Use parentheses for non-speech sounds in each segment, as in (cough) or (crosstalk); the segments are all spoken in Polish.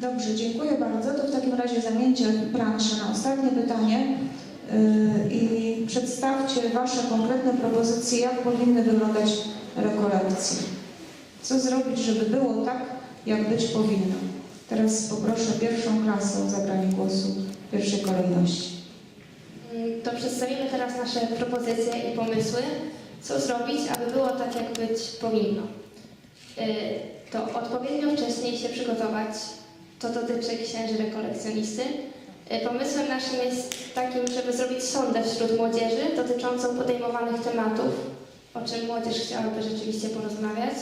Dobrze, dziękuję bardzo. To w takim razie zamieńcie planszę na ostatnie pytanie yy, i przedstawcie Wasze konkretne propozycje, jak powinny wyglądać rekolekcje. Co zrobić, żeby było tak, jak być powinno? Teraz poproszę pierwszą klasę o zabranie głosu w pierwszej kolejności. Mm, To przedstawimy teraz nasze propozycje i pomysły, co zrobić, aby było tak, jak być powinno. Y, To odpowiednio wcześniej się przygotować. To dotyczy księży rekolekcjonisty. Y, Pomysłem naszym jest takim, żeby zrobić sondę wśród młodzieży dotyczącą podejmowanych tematów, o czym młodzież chciałaby rzeczywiście porozmawiać.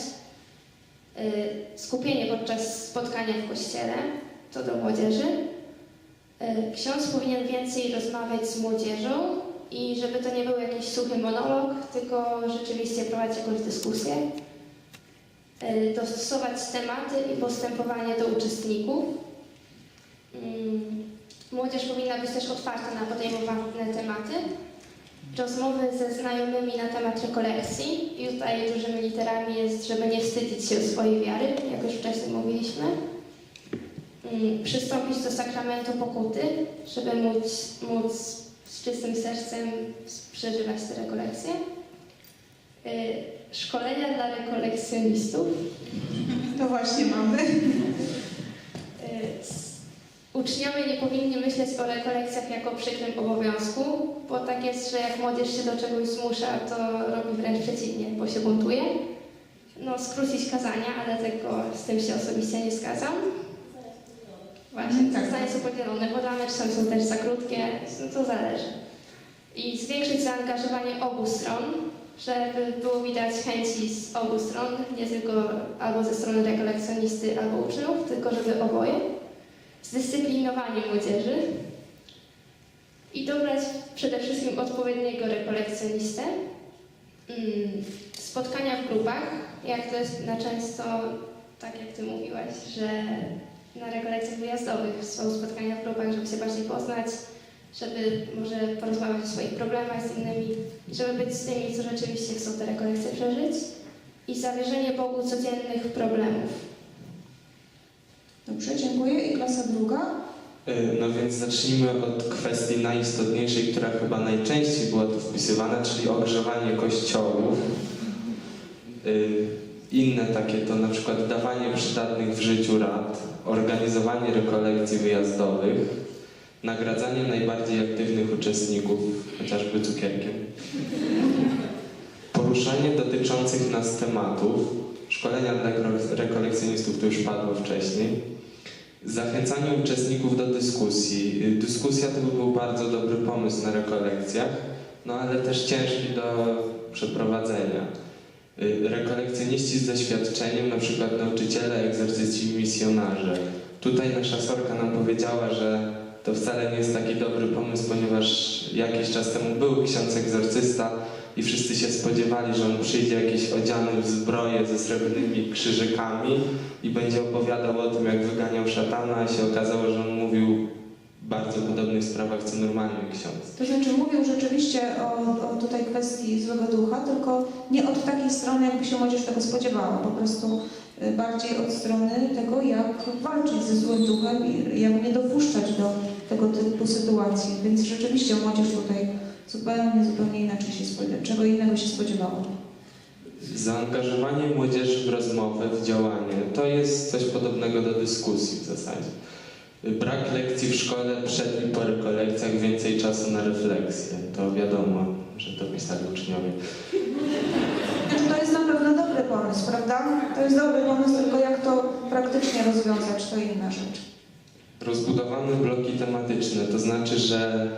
Y, Skupienie podczas spotkania w kościele, to do młodzieży. E, Ksiądz powinien więcej rozmawiać z młodzieżą i żeby to nie był jakiś suchy monolog, tylko rzeczywiście prowadzić jakąś dyskusję. E, Dostosować tematy i postępowanie do uczestników. Mm, Młodzież powinna być też otwarta na podejmowane tematy. Rozmowy ze znajomymi na temat rekolekcji i tutaj dużymi literami jest, żeby nie wstydzić się swojej wiary, jak już wcześniej mówiliśmy mm, przystąpić do sakramentu pokuty, żeby móc, móc z czystym sercem przeżywać te rekolekcje. Y, Szkolenia dla rekolekcjonistów. To właśnie mamy. S- Uczniowie nie powinni myśleć o rekolekcjach jako przykrym obowiązku, bo tak jest, że jak młodzież się do czegoś zmusza, to robi wręcz przeciwnie, bo się buntuje. No, skrócić kazania, ale tego z tym się osobiście nie zgadzam. Właśnie, tak. zdania są podzielone, bo dane czasem są też za krótkie, no to zależy. I zwiększyć zaangażowanie obu stron, żeby było widać chęci z obu stron, nie tylko albo ze strony rekolekcjonisty, albo uczniów, tylko żeby oboje. Zdyscyplinowanie młodzieży i dobrać przede wszystkim odpowiedniego rekolekcjonistę. Mm, Spotkania w grupach, jak to jest na często, tak jak Ty mówiłaś, że na rekolekcjach wyjazdowych są spotkania w grupach, żeby się bardziej poznać, żeby może porozmawiać o swoich problemach z innymi, żeby być z tymi, co rzeczywiście chcą te rekolekcje przeżyć i zawierzenie Bogu codziennych problemów. Dobrze, dziękuję. I klasa druga. Y, No więc zacznijmy od kwestii najistotniejszej, która chyba najczęściej była tu wpisywana, czyli ogrzewanie kościołów. Y, Inne takie to na przykład dawanie przydatnych w życiu rad, organizowanie rekolekcji wyjazdowych, nagradzanie najbardziej aktywnych uczestników, chociażby cukierkiem, poruszanie dotyczących nas tematów, szkolenia dla reko- rekolekcjonistów, to już padło wcześniej, Zachęcanie uczestników do dyskusji. Dyskusja to by był bardzo dobry pomysł na rekolekcjach, no ale też ciężki do przeprowadzenia. Rekolekcjoniści z doświadczeniem, na przykład nauczyciele, egzorcyści misjonarze. Tutaj nasza sorka nam powiedziała, że to wcale nie jest taki dobry pomysł, ponieważ jakiś czas temu był ksiądz egzorcysta i wszyscy się spodziewali, że on przyjdzie jakiś odziany w zbroję ze srebrnymi krzyżykami i będzie opowiadał o tym, jak wyganiał szatana, a się okazało, że on mówił bardzo podobnych sprawach, co normalny ksiądz. To znaczy mówił rzeczywiście o, o tutaj kwestii złego ducha, tylko nie od takiej strony, jakby się młodzież tego spodziewała. Po prostu y, bardziej od strony tego, jak walczyć ze złym duchem i jak nie dopuszczać do tego typu sytuacji. Więc rzeczywiście młodzież tutaj zupełnie, zupełnie inaczej się spodziewała, czego innego się spodziewała. Zaangażowanie młodzieży w rozmowę, w działanie, to jest coś podobnego do dyskusji w zasadzie. Brak lekcji w szkole przed i po rekolekcjach, więcej czasu na refleksję. To wiadomo, że to pisali uczniowie. Znaczy, To jest na pewno dobry pomysł, prawda? To jest dobry pomysł, tylko jak to praktycznie rozwiązać, to inna rzecz. Rozbudowane bloki tematyczne, to znaczy, że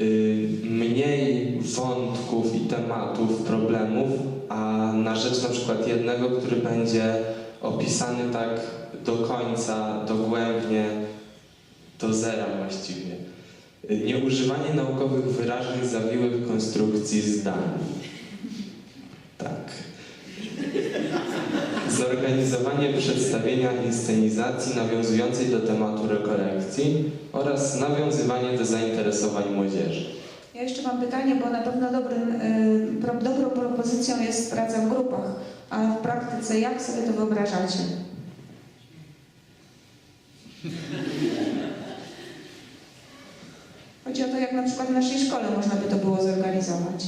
y, mniej wątków i tematów, problemów, a na rzecz na przykład jednego, który będzie opisany tak do końca, dogłębnie, do zera właściwie. Nieużywanie naukowych wyrażeń zawiłych konstrukcji zdań. Tak zorganizowanie przedstawienia i scenizacji nawiązującej do tematu rekolekcji oraz nawiązywanie do zainteresowań młodzieży. Ja jeszcze mam pytanie, bo na pewno dobrym, y, dobrą propozycją jest praca w grupach, a w praktyce jak sobie to wyobrażacie? Chodzi o to, jak na przykład w naszej szkole można by to było zorganizować.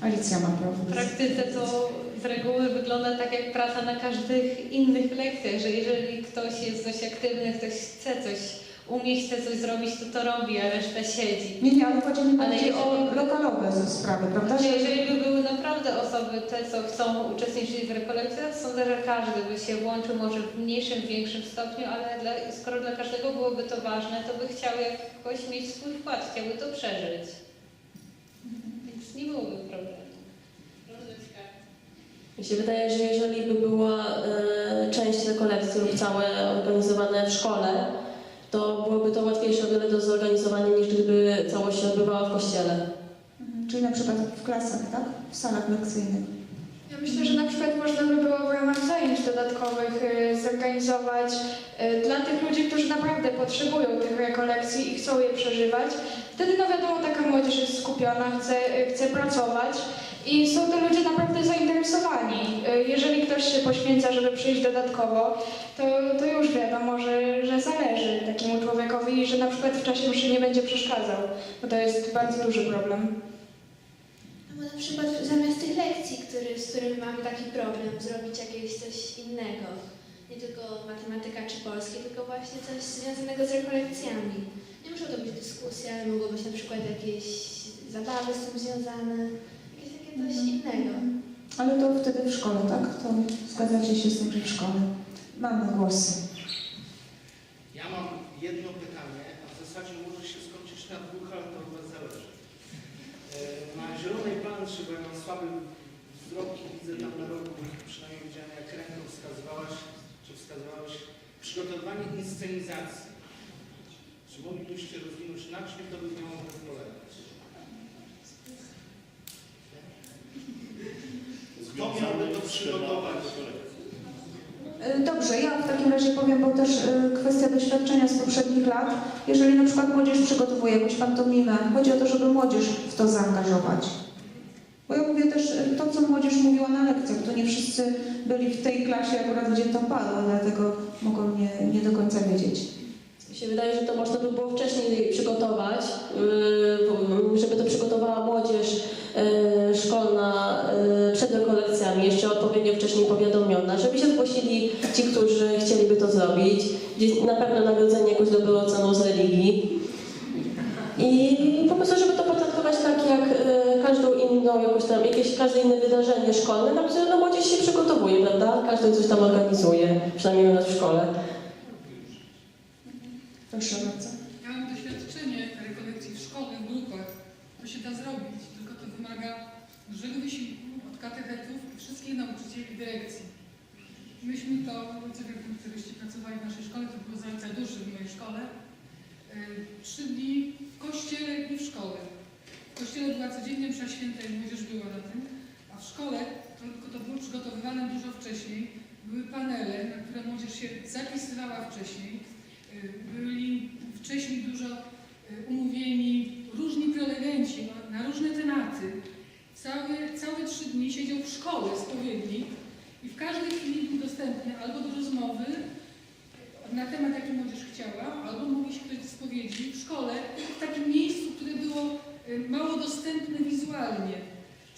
Alicja ma problem. W praktyce to z reguły wygląda tak jak praca na każdych innych lekcjach, że jeżeli ktoś jest dość aktywny, ktoś chce coś umieć, chce coś zrobić, to to robi, a reszta siedzi. Nie, nie, ale chodzi mi Ale bardziej o lokalowe sprawy, prawda? Znaczy, Że jeżeli by były naprawdę osoby, te co chcą uczestniczyć w rekolekcjach, sądzę, że każdy by się włączył może w mniejszym, większym stopniu, ale dla, skoro dla każdego byłoby to ważne, to by chciał jakoś mieć swój wkład, chciałby to przeżyć. Więc nie byłoby problemu. Mi się wydaje, że jeżeli by była e, część rekolekcji lub całe organizowane w szkole, to byłoby to łatwiejsze o wiele do zorganizowania niż gdyby całość się odbywała w kościele. Mhm, Czyli na przykład w klasach, tak? W salach lekcyjnych. Ja myślę, że na przykład można by było w ramach zajęć dodatkowych y, zorganizować y, dla tych ludzi, którzy naprawdę potrzebują tych rekolekcji i chcą je przeżywać. Wtedy, no wiadomo, taka młodzież jest skupiona, chce, y, chce pracować i są to ludzie naprawdę zainteresowani. Y, Jeżeli ktoś się poświęca, żeby przyjść dodatkowo, to, to już wiadomo, że, że zależy takiemu człowiekowi i że na przykład w czasie mszy nie będzie przeszkadzał, bo to jest bardzo duży problem. No bo na przykład zamiast tych lekcji, który, z którymi mamy taki problem, zrobić jakieś coś innego. Nie tylko matematyka czy polski, tylko właśnie coś związanego z rekolekcjami. Nie muszą to być dyskusje, ale mogło być na przykład jakieś zabawy z tym związane, coś innego. Ale to wtedy w szkole, tak? To zgadzacie się z tym, że w szkole. Mamy głosy. Ja mam jedno pytanie, a w zasadzie może się skończyć na dwóch, ale to od Was zależy. E, Na zielonej planszy, bo ja mam słaby wzrok i widzę tam na rogu, przynajmniej widziałem jak ręką wskazywałaś, czy wskazywałeś, przygotowanie inscenizacji. Czy moglibyście rozwinąć, na czym to by miało polegać? Kto miałby to przygotować? E, Dobrze, ja w takim razie powiem, bo też e, kwestia doświadczenia z poprzednich lat. Jeżeli na przykład młodzież przygotowuje jakąś pantomimę, chodzi o to, żeby młodzież w to zaangażować. Bo ja mówię też e, to, co młodzież mówiła na lekcjach, to nie wszyscy byli w tej klasie akurat, gdzie to padło, dlatego mogą nie, nie do końca wiedzieć. Mi się wydaje, że to można by było wcześniej przygotować, yy, żeby to przygotowała młodzież jeszcze odpowiednio wcześniej powiadomiona, żeby się zgłosili ci, którzy chcieliby to zrobić, na pewno nagrodzenie jakąś dobrą oceną z religii. I po prostu, żeby to potraktować tak jak yy, każdą inną, jakoś tam, jakieś każde inne wydarzenie szkolne, na które no, młodzież się przygotowuje, prawda? Każdy coś tam organizuje, przynajmniej u nas w szkole. Proszę bardzo. Ja mam doświadczenie rekolekcji w szkole, w grupach. To się da zrobić, tylko to wymaga dużego wysiłku od katechetów wszystkich nauczycieli dyrekcji. Myśmy to, wy, któryście pracowali w naszej szkole, to było zajęcia duży w mojej szkole, yy, trzy dni w kościele i w szkole. W kościele była codziennie msza święta i młodzież była na tym, a w szkole to, tylko to było przygotowywane dużo wcześniej. Były panele, na które młodzież się zapisywała wcześniej. Y, byli wcześniej dużo y, umówieni różni prelegenci na różne tematy. Całe, całe trzy dni siedział w szkole spowiednik i w każdej chwili był dostępny albo do rozmowy na temat, jaki młodzież chciała, albo mogli się ktoś do spowiedzi w szkole, w takim miejscu, które było y, mało dostępne wizualnie.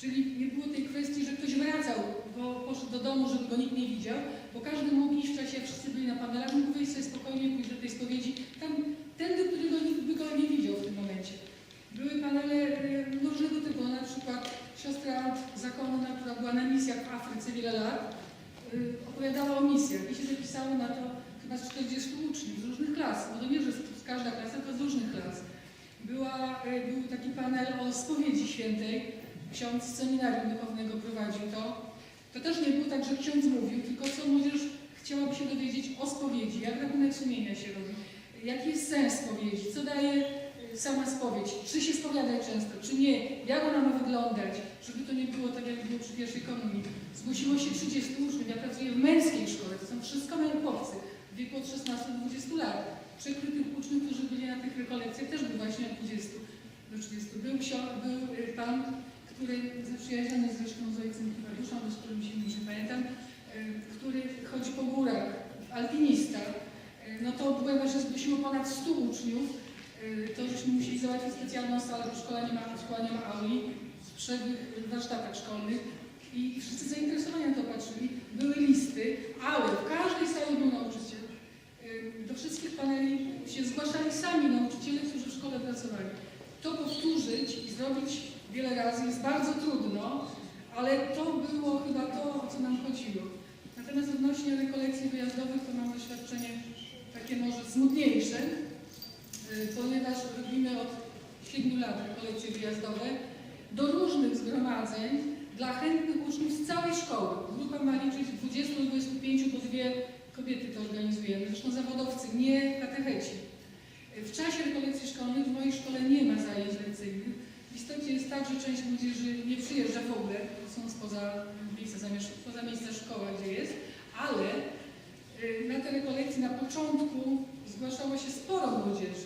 Czyli nie było tej kwestii, że ktoś wracał, bo poszedł do domu, żeby go nikt nie widział, bo każdy mógł iść w czasie, jak wszyscy byli na panelach, mógł wyjść sobie spokojnie, pójść do tej spowiedzi, tam tędy, który go, nikt by go nie widział w tym momencie. Były panele e, różnego typu, na przykład siostra zakonna, która była na misjach w Afryce wiele lat, e, opowiadała o misjach i się zapisało na to chyba z 40 uczniów z różnych klas, bo to nie, że każda klasa, to z różnych klas. Była, e, był taki panel o spowiedzi świętej, ksiądz seminarium duchownego prowadził to. To też nie było tak, że ksiądz mówił, tylko co młodzież chciałaby się dowiedzieć o spowiedzi, jak rachunek sumienia się robi, jaki jest sens spowiedzi, co daje y, sama spowiedź, czy się spowiadać często, czy nie, jak ona ma wyglądać, żeby to nie było tak, jak było przy pierwszej komunii. Zgłosiło się 30 uczniów, ja pracuję w męskiej szkole, to są wszystko małe chłopcy, w wieku od 16 do 20 lat. Przekrytych uczniów, którzy byli na tych rekolekcjach, też był właśnie od 20 do 30. Był, ksio- był y, pan, który zaprzyjaźniony zresztą z ojcem Kiwaruszem, z którym się nie pamiętam, y, który chodzi po górach, alpinista. Y, No to byłem, że zgłosiło ponad 100 uczniów, to żeśmy musieli załatwić specjalną salę, szkoła nie ma auli, w przerwych warsztatach szkolnych i wszyscy zainteresowani na to patrzyli. Były listy, ale w każdej sali był nauczyciel. Y, Do wszystkich paneli się zgłaszali sami nauczyciele, którzy w szkole pracowali. To powtórzyć i zrobić wiele razy jest bardzo trudno, ale to było chyba to, o co nam chodziło. Natomiast odnośnie rekolekcji wyjazdowych, to mam doświadczenie takie może smutniejsze, y, ponieważ robimy od 7 lat rekolekcje wyjazdowe do różnych zgromadzeń dla chętnych uczniów z całej szkoły. Grupa ma liczyć 20-25, bo dwie kobiety to organizujemy, zresztą zawodowcy, nie katecheci. W czasie rekolekcji szkolnych w mojej szkole nie ma zajęć lekcyjnych. W istocie jest tak, że część młodzieży nie przyjeżdża w ogóle, są spoza miejsca, spoza miejsca szkoła, gdzie jest, ale y, na te rekolekcje na początku zgłaszało się sporo młodzieży,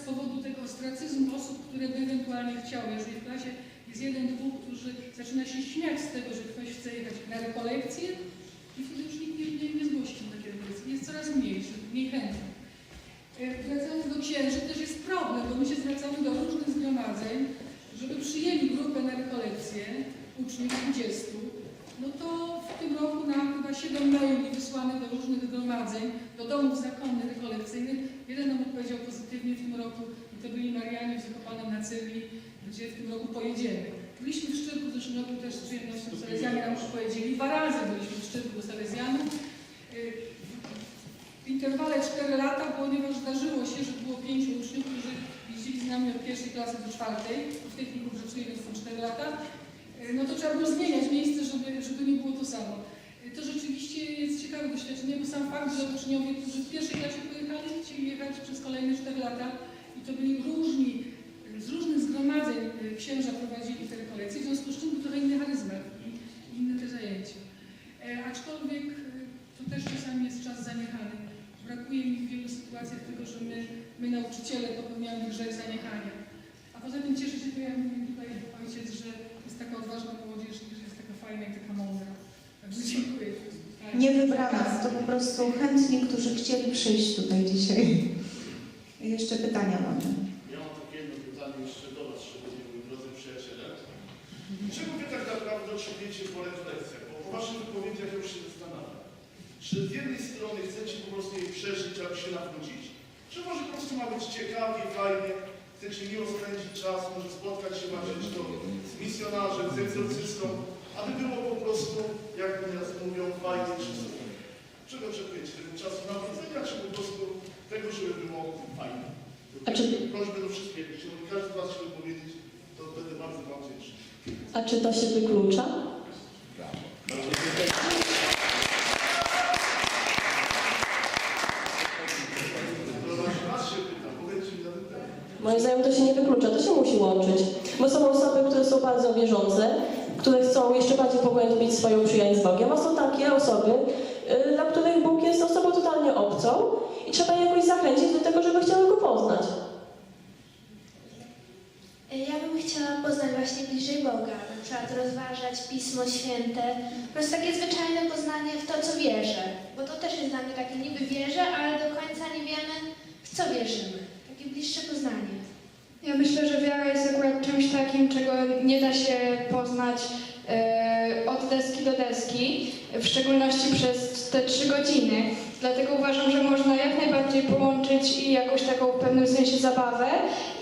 z powodu tego ostracyzmu osób, które by ewentualnie chciały, jeżeli w klasie jest jeden, dwóch, którzy zaczyna się śmiać z tego, że ktoś chce jechać na rekolekcje i wtedy już nikt nie, nie, nie zgłosi się rekolekcje. Jest coraz mniejszy, mniej chętnych. E, Wracając do księży, też jest problem, bo my się zwracamy do różnych zgromadzeń, żeby przyjęli grupę na rekolekcję, uczniów 20. No to w tym roku nam chyba 7 maili wysłanych do różnych zgromadzeń, do domów zakonnych rekolekcyjnych. Jeden nam odpowiedział pozytywnie w tym roku i to byli Marianie w Zakopanem na Cyrli, gdzie w tym roku pojedziemy. Byliśmy w Szczyrku w zeszłym roku też z przyjemnością Salezjanie nam już powiedzieli. Dwa razy byliśmy w Szczyrku do Salezjanów. Y, w interwale 4 lata, ponieważ zdarzyło się, że było pięciu uczniów, którzy jeździli z nami od pierwszej klasy do czwartej, w tej chwili pracuje, więc są 4 lata, E, no to trzeba było zmieniać miejsce, żeby, żeby nie było to samo. E, To rzeczywiście ciekawe doświadczenie, bo sam fakt, że uczniowie, którzy w pierwszej klasie pojechali, chcieli jechać przez kolejne 4 lata i to byli różni, z różnych zgromadzeń e, księża prowadzili te rekolekcje, w związku z czym był trochę inny charyzmat i inne te zajęcia. E, aczkolwiek e, to też czasami jest czas zaniechany. Brakuje mi w wielu sytuacjach tego, że my, my nauczyciele popełniamy grzech zaniechania. A poza tym cieszę się, to ja mówię tutaj ojciec, że jest taka odważna młodzież i że jest taka fajna i taka mądra. Także dziękuję. Nie wybrana, to po prostu chętni, którzy chcieli przyjść tutaj dzisiaj. Jeszcze pytania mamy. Ja mam jedno pytanie jeszcze do Was, szczególnie moi drodzy przyjaciele. Czego Wy tak naprawdę oczekujecie po rekolekcjach? Bo po Waszych wypowiedziach już się zastanawiam. Czy z jednej strony chcecie po prostu je przeżyć, aby się nawrócić? Czy może po prostu ma być ciekawie, fajnie, chcecie miło spędzić czas, może spotkać się macie to z misjonarzem, z egzorcystą, aby było po prostu, jak nas mówią, fajnie, czysto. Czego oczekujecie? Czasu nawrócenia, czy po prostu tego, żeby było fajnie? A czy- Prośbę do wszystkich, jeśli każdy z Was się wypowiedzieć, to będę bardzo Wam wdzięczny. A czy to się wyklucza? Na temat. Moim zdaniem to się nie wyklucza, to się musi łączyć. Bo są osoby, które są bardzo wierzące, które chcą jeszcze bardziej pogłębić swoją przyjaźń z Bogiem, a są takie osoby, y, dla których Bóg jest osobą totalnie obcą i trzeba je jakoś zachęcić do tego, żeby chciały Go poznać. Ja bym chciała poznać właśnie bliżej Boga, na przykład rozważać Pismo Święte, po prostu takie zwyczajne poznanie w to, co wierzę, bo to też jest dla mnie takie niby wierzę, ale do końca nie wiemy, w co wierzymy. Takie bliższe poznanie. Ja myślę, że wiara jest akurat czymś takim, czego nie da się poznać e, od deski do deski, w szczególności przez te trzy godziny. Dlatego uważam, że można jak najbardziej połączyć i jakąś taką w pewnym sensie zabawę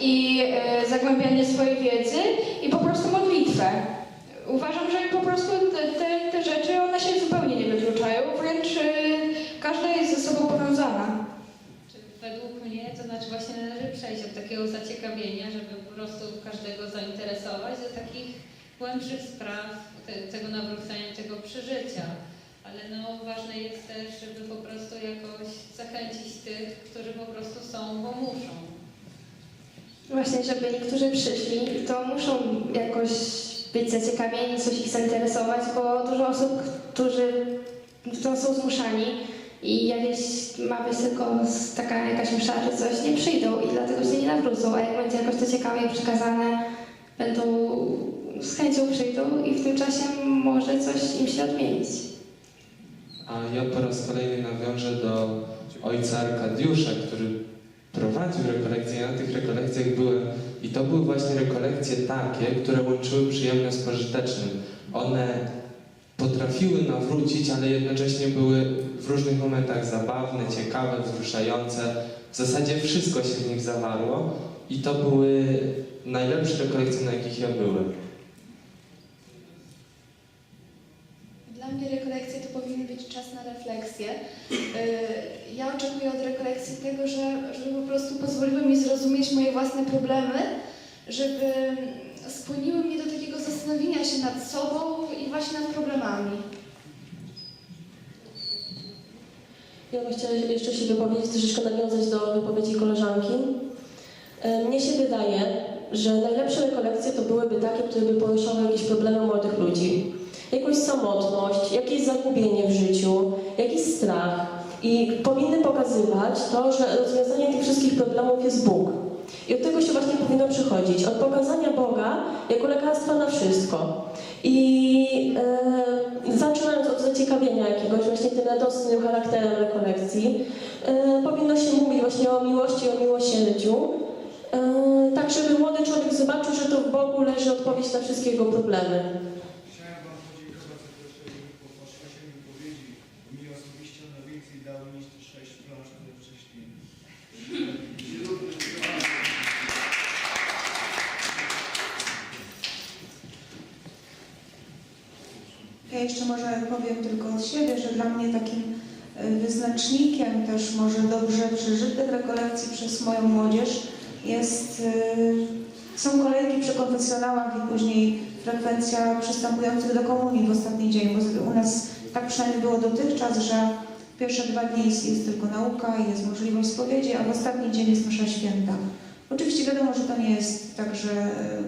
i e, zagłębianie swojej wiedzy i po prostu modlitwę. Uważam, że po prostu te, te, te rzeczy, one się zupełnie nie wykluczają, wręcz e, każda jest ze sobą powiązana. Według mnie to znaczy właśnie należy przejść od takiego zaciekawienia, żeby po prostu każdego zainteresować do takich głębszych spraw te, tego nawrócenia, tego przeżycia. Ale no, ważne jest też, żeby po prostu jakoś zachęcić tych, którzy po prostu są, bo muszą. Właśnie, żeby niektórzy przyszli, to muszą jakoś być zaciekawieni, coś ich zainteresować, bo dużo osób, którzy są zmuszani i jakieś ma być tylko taka jakaś msza czy coś, nie przyjdą i dlatego się nie nawrócą, a jak będzie jakoś to ciekawie przekazane, będą z chęcią przyjdą i w tym czasie może coś im się odmienić. A ja po raz kolejny nawiążę do ojca Arkadiusza, który pro, prowadził rekolekcje, na tych rekolekcjach były i to były właśnie rekolekcje takie, które łączyły przyjemne z pożytecznym. One potrafiły nawrócić, ale jednocześnie były w różnych momentach zabawne, ciekawe, wzruszające. W zasadzie wszystko się w nich zawarło i to były najlepsze rekolekcje, na jakich ja byłem. Dla mnie rekolekcje to powinien być czas na refleksję. Yy, Ja oczekuję od rekolekcji tego, że, żeby po prostu pozwoliły mi zrozumieć moje własne problemy, żeby skłoniły mnie do takiego zastanowienia się nad sobą i właśnie nad problemami. Ja bym chciała jeszcze się wypowiedzieć, troszeczkę nawiązać do wypowiedzi koleżanki. E, Mnie się wydaje, że najlepsze rekolekcje to byłyby takie, które by poruszały jakieś problemy młodych ludzi. Jakąś samotność, jakieś zagubienie w życiu, jakiś strach. I powinny pokazywać to, że rozwiązaniem tych wszystkich problemów jest Bóg. I od tego się właśnie powinno przychodzić. Od pokazania Boga jako lekarstwa na wszystko. I e, zaczynając od zaciekawienia jakiegoś właśnie tym radosnym charakterem rekolekcji, e, powinno się mówić właśnie o miłości, o miłosierdziu, e, tak żeby młody człowiek zobaczył, że to w Bogu leży odpowiedź na wszystkie jego problemy. Chciałem Wam podziękować za to, że po waszej wypowiedzi mi osobiście one więcej dały niż te sześć plansz, które wcześniej. Ja jeszcze może powiem tylko od siebie, że dla mnie takim e, wyznacznikiem też może dobrze przeżytych rekolekcji przez moją młodzież jest, e, są kolejki przy konfesjonałach i później frekwencja przystępujących do komunii w ostatni dzień, bo u nas tak przynajmniej było dotychczas, że pierwsze dwa dni jest, jest tylko nauka i jest możliwość spowiedzi, a w ostatni dzień jest nasza święta. Oczywiście wiadomo, że to nie jest tak, że e,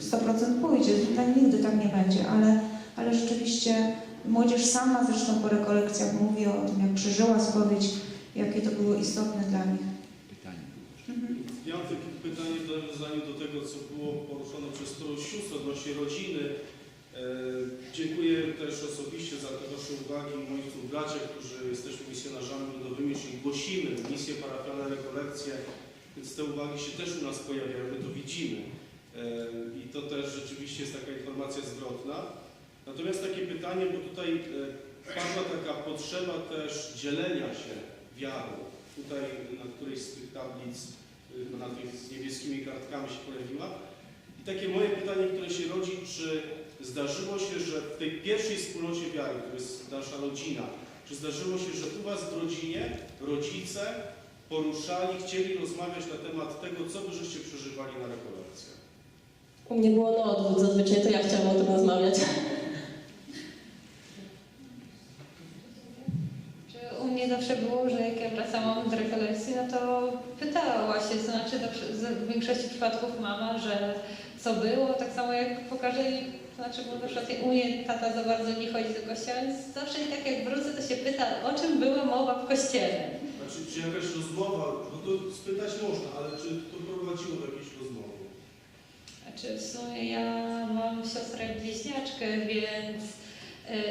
100% pójdzie, tak nigdy tak nie będzie, ale ale rzeczywiście młodzież sama zresztą po rekolekcjach mówi o tym, jak przeżyła spowiedź, jakie to było istotne dla nich. Mhm. Ja mam takie pytanie w nawiązaniu do tego, co było poruszone przez którąś siostrę odnośnie rodziny. E, dziękuję też osobiście za te Wasze uwagi moich bracia, którzy jesteśmy misjonarzami ludowymi, czyli głosimy misje parafialne, rekolekcje, więc te uwagi się też u nas pojawiają, my to widzimy. E, I to też rzeczywiście jest taka informacja zwrotna. Natomiast takie pytanie, bo tutaj e, padła taka potrzeba też dzielenia się wiarą. Tutaj na którejś z tych tablic y, na tych z niebieskimi kartkami się pojawiła. I takie moje pytanie, które się rodzi, czy zdarzyło się, że w tej pierwszej wspólnocie wiary, to jest nasza rodzina, czy zdarzyło się, że u Was w rodzinie rodzice poruszali, chcieli rozmawiać na temat tego, co Wy żeście przeżywali na rekolekcjach? U mnie było na odwrót, zazwyczaj to ja chciałam o tym rozmawiać. Mnie zawsze było, że jak ja wracałam z rekolekcji, no to pytała się, to znaczy w większości przypadków mama, że co było, tak samo jak pokaże jej, to znaczy bo na przykład u mnie tata za bardzo nie chodzi do kościoła, więc zawsze i tak jak wrócę, to się pyta, o czym była mowa w kościele. Znaczy, czy jakaś rozmowa, no to spytać można, ale czy to prowadziło do jakiejś rozmowy? Znaczy w sumie ja mam siostrę bliźniaczkę, więc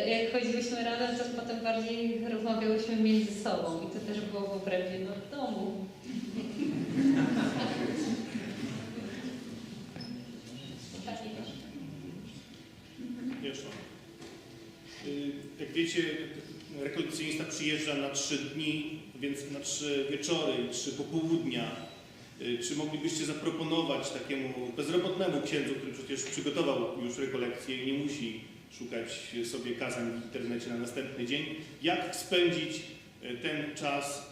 jak chodziliśmy razem, to potem bardziej rozmawiałyśmy między sobą i to też było w obrębie no, domu. Takie Wiesz, y, jak wiecie, rekolekcjonista przyjeżdża na trzy dni, więc na trzy wieczory trzy popołudnia. Y, Czy moglibyście zaproponować takiemu bezrobotnemu księdzu, który przecież przygotował już rekolekcję i nie musi szukać sobie kazań w internecie na następny dzień, jak spędzić y, ten czas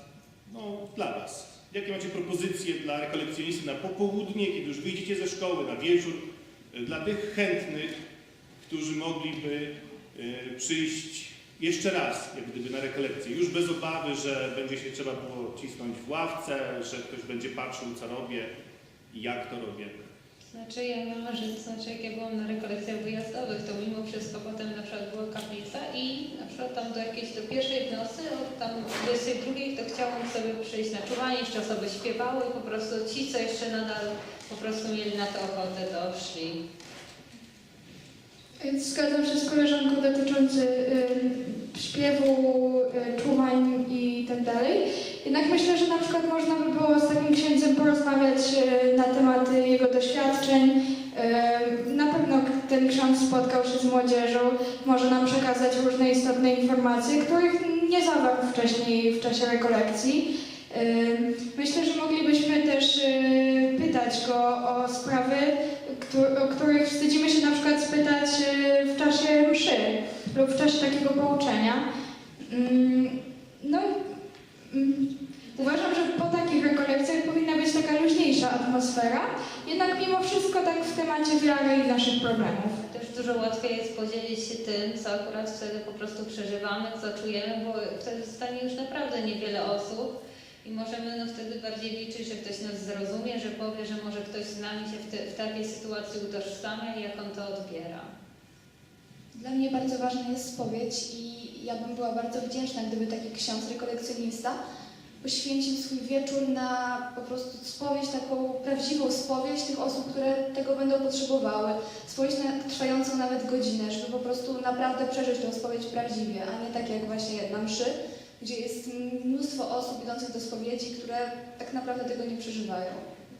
no, dla Was? Jakie macie propozycje dla rekolekcjonisty na popołudnie, kiedy już wyjdziecie ze szkoły, na wieczór, y, dla tych chętnych, którzy mogliby y, przyjść jeszcze raz, jak gdyby na rekolekcję, już bez obawy, że będzie się trzeba było cisnąć w ławce, że ktoś będzie patrzył, co robię i jak to robię. Znaczy ja mam, że znaczy jak ja byłam na rekolekcjach wyjazdowych, to mimo wszystko potem na przykład była kaplica i na przykład tam do jakiejś do pierwszej w nocy, od tam 22 to chciałam sobie przyjść na czuwanie, jeszcze osoby śpiewały po prostu ci, co jeszcze nadal po prostu mieli na to ochotę, to szli. Zgadzam się z koleżanką dotyczący y, śpiewu, y, czuwań i tak dalej. Jednak myślę, że na przykład można by było z takim księdzem porozmawiać y, na tematy jego doświadczeń. Y, Na pewno ten ksiądz spotkał się z młodzieżą, może nam przekazać różne istotne informacje, których nie zawarł wcześniej w czasie rekolekcji. Y, Myślę, że moglibyśmy też pytać go o sprawy, o których wstydzimy się na przykład spytać w czasie mszy lub w czasie takiego pouczenia. Mm, No, uważam, że po takich rekolekcjach powinna być taka luźniejsza atmosfera, jednak mimo wszystko tak w temacie wiary i naszych problemów. Też dużo łatwiej jest podzielić się tym, co akurat wtedy po prostu przeżywamy, co czujemy, bo wtedy zostanie już naprawdę niewiele osób i możemy no wtedy bardziej liczyć, że ktoś nas zrozumie, że powie, że może ktoś z nami się w, te, w takiej sytuacji utożsamia i jak on to odbiera. Dla mnie bardzo ważna jest spowiedź i ja bym była bardzo wdzięczna, gdyby taki ksiądz rekolekcjonista poświęcił swój wieczór na po prostu spowiedź, taką prawdziwą spowiedź tych osób, które tego będą potrzebowały. Spowiedź na, trwającą nawet godzinę, żeby po prostu naprawdę przeżyć tą spowiedź prawdziwie, a nie tak jak właśnie na mszy, gdzie jest mnóstwo osób idących do spowiedzi, które tak naprawdę tego nie przeżywają.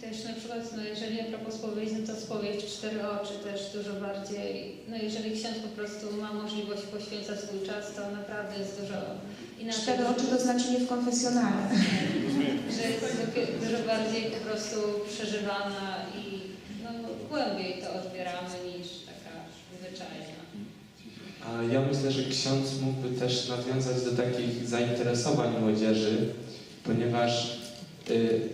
Też na przykład, no jeżeli a propos spowiedzi, no to spowiedź w cztery oczy też dużo bardziej, no jeżeli ksiądz po prostu ma możliwość poświęca swój czas, to naprawdę jest dużo inaczej. Cztery oczy to znaczy nie w konfesjonale. (laughs) że jest dużo bardziej po prostu przeżywana i no, głębiej to odbieramy niż taka zwyczajna. A ja myślę, że ksiądz mógłby też nawiązać do takich zainteresowań młodzieży, ponieważ y,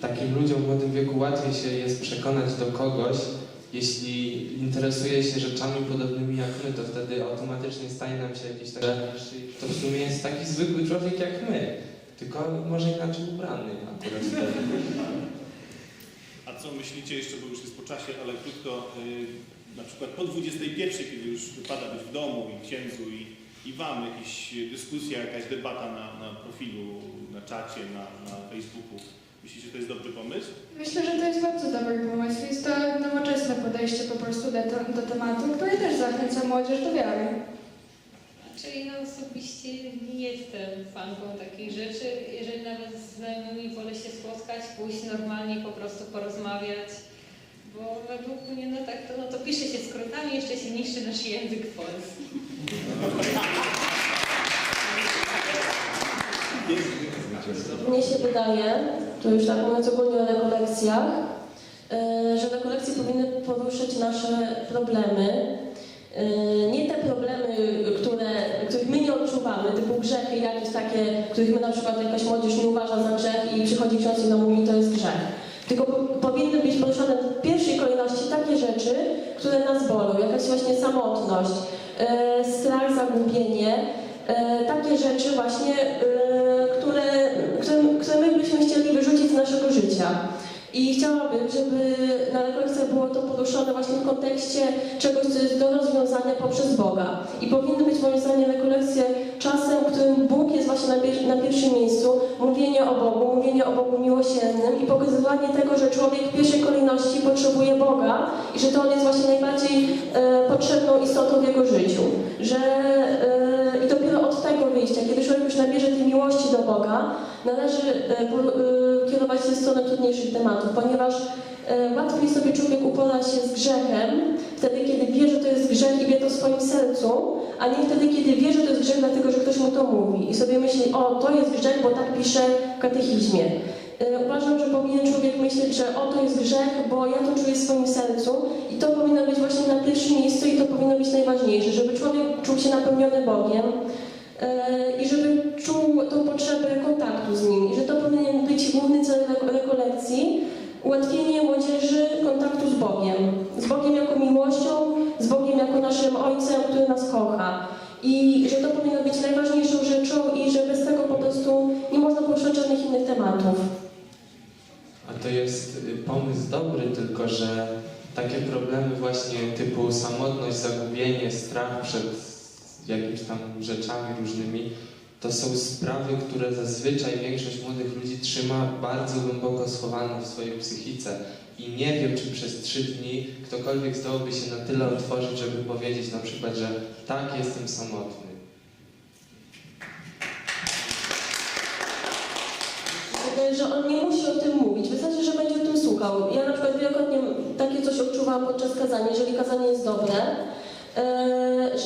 takim ludziom w młodym wieku łatwiej się jest przekonać do kogoś, jeśli interesuje się rzeczami podobnymi jak my, to wtedy automatycznie staje nam się jakiś taki, to w sumie jest taki zwykły człowiek jak my, tylko może inaczej ubrany akurat. A co myślicie jeszcze, bo już jest po czasie, ale krótko, y, na przykład po 21, kiedy już wypada być w domu i księdzu i, i wam, jakaś dyskusja, jakaś debata na, na profilu, na czacie, na, na Facebooku. Myślicie, że to jest dobry pomysł? Myślę, że to jest bardzo dobry pomysł. Jest to nowoczesne podejście po prostu do, do tematu, które też zachęca młodzież do wiary. Czyli no osobiście nie jestem fanką takich rzeczy. Jeżeli nawet z znajomymi wolę się spotkać, pójść normalnie, po prostu porozmawiać, bo według mnie no tak to, no to pisze się skrótami, jeszcze się niszczy nasz język polski. Mnie się wydaje, to już tak mówiąc ogólnie o rekolekcjach, e, że rekolekcje powinny poruszyć nasze problemy. E, Nie te problemy, które, których my nie odczuwamy, typu grzechy jakieś takie, których my na przykład jakaś młodzież nie uważa za grzech i przychodzi ksiądz i nam mówi, to jest grzech. Tylko po- powinny być poruszone w pierwszej kolejności takie rzeczy, które nas bolą, jakaś właśnie samotność, e, strach, zagubienie, takie rzeczy właśnie, e, które, które, które my byśmy chcieli wyrzucić z naszego życia. I chciałabym, żeby na rekolekcjach było to poruszone właśnie w kontekście czegoś, co jest do rozwiązania poprzez Boga. I powinny być moim zdaniem rekolekcje czasem, w którym Bóg jest właśnie na, pier- na pierwszym miejscu, mówienie o Bogu, mówienie o Bogu miłosiernym i pokazywanie tego, że człowiek w pierwszej kolejności potrzebuje Boga i że to On jest właśnie najbardziej e, potrzebną istotą w jego życiu. Że e, i dopiero od tego wyjścia, kiedy człowiek już nabierze tej miłości do Boga, należy e, e, kierować się w stronę trudniejszych tematów, ponieważ e, łatwiej sobie człowiek upora się z grzechem wtedy, kiedy wie, że to jest grzech i wie to w swoim sercu, a nie wtedy, kiedy wie, że to jest grzech dlatego, że ktoś mu to mówi i sobie myśli, o, to jest grzech, bo tak pisze w katechizmie. Uważam, że powinien człowiek myśleć, że o, to jest grzech, bo ja to czuję w swoim sercu i to powinno być właśnie na pierwszym miejscu i to powinno być najważniejsze, żeby człowiek czuł się napełniony Bogiem, i żeby czuł tą potrzebę kontaktu z nim. I że to powinien być główny cel reko- rekolekcji, ułatwienie młodzieży kontaktu z Bogiem. Z Bogiem jako miłością, z Bogiem jako naszym Ojcem, który nas kocha. I że to powinno być najważniejszą rzeczą i że bez tego po prostu nie można poruszać żadnych innych tematów. A to jest y, pomysł dobry, tylko że takie problemy właśnie typu samotność, zagubienie, strach przed jakimiś tam rzeczami różnymi, to są sprawy, które zazwyczaj większość młodych ludzi trzyma bardzo głęboko schowane w swojej psychice. I nie wiem, czy przez trzy dni ktokolwiek zdołałby się na tyle otworzyć, żeby powiedzieć na przykład, że tak, jestem samotny. że on nie musi o tym mówić, wystarczy, że będzie o tym słuchał. Ja na przykład wielokrotnie takie coś odczuwałam podczas kazania, jeżeli kazanie jest dobre,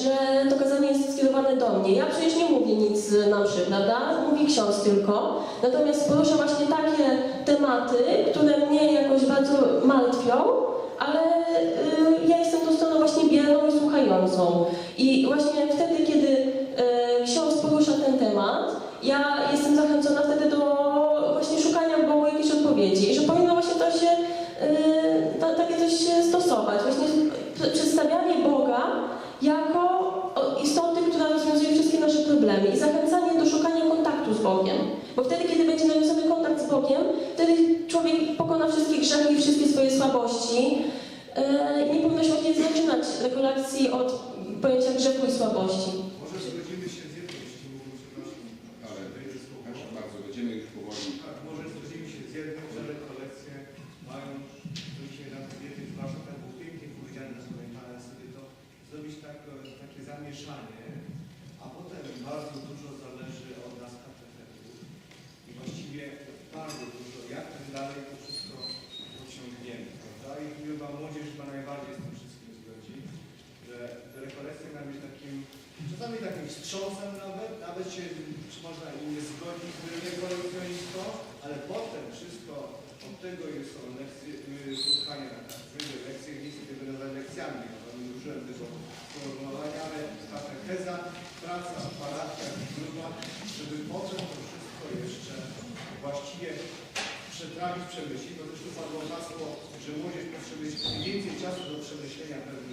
że to kazanie jest skierowane do mnie. Ja przecież nie mówię nic na mszy, prawda? Mówi ksiądz tylko. Natomiast porusza właśnie takie tematy, które mnie jakoś bardzo martwią, ale y, ja jestem tą stroną właśnie bierną i słuchającą. I właśnie wtedy, kiedy y, ksiądz porusza ten temat, ja jestem zachęcona wtedy do właśnie szukania w Bogu jakiejś odpowiedzi. I że powinno właśnie to się, y, ta, takie coś się stosować. Właśnie p- przedstawianie Boga jako o, istoty, która rozwiązuje wszystkie nasze problemy i zachęcanie do szukania kontaktu z Bogiem. Bo wtedy, kiedy będzie nawiązany kontakt z Bogiem, wtedy człowiek pokona wszystkie grzechy i wszystkie swoje słabości. Yy, I nie powinno się właśnie zaczynać rekolekcji od pojęcia grzechu i słabości. Może zgodzimy się z jednym, jeśli mógłbym, przepraszam. Ale Wejdę z słowa. proszę bardzo, będziemy już powoli. Tak, może zgodzimy się z jednym, że rekolekcje mają, to dzisiaj nam kobiety, zwłaszcza tak było pięknie powiedziane na swoim kanale sobie to zrobić tak, e, takie zamieszanie, a potem bardzo dużo zależy od nas katechetów i właściwie bardzo dużo, jak ten dalej to wszystko osiągniemy, prawda? I chyba młodzież ma najbardziej z tym wszystkim zgodzi, że te rekolekcje mają być takim, czasami takim wstrząsem nawet, nawet się, można i nie zgodzić z rekolekcjonistą, ale potem wszystko od tego jest są lekcje, y, spotkania na katedrze, lekcje, nie chcę tego nazywać lekcjami, bo nie użyłem tego sformułowania, ale katecheza, praca w żeby potem to wszystko jeszcze właściwie przetrawić, przemyśleć, bo tu padło hasło, że młodzież potrzebuje więcej czasu do przemyślenia pewnych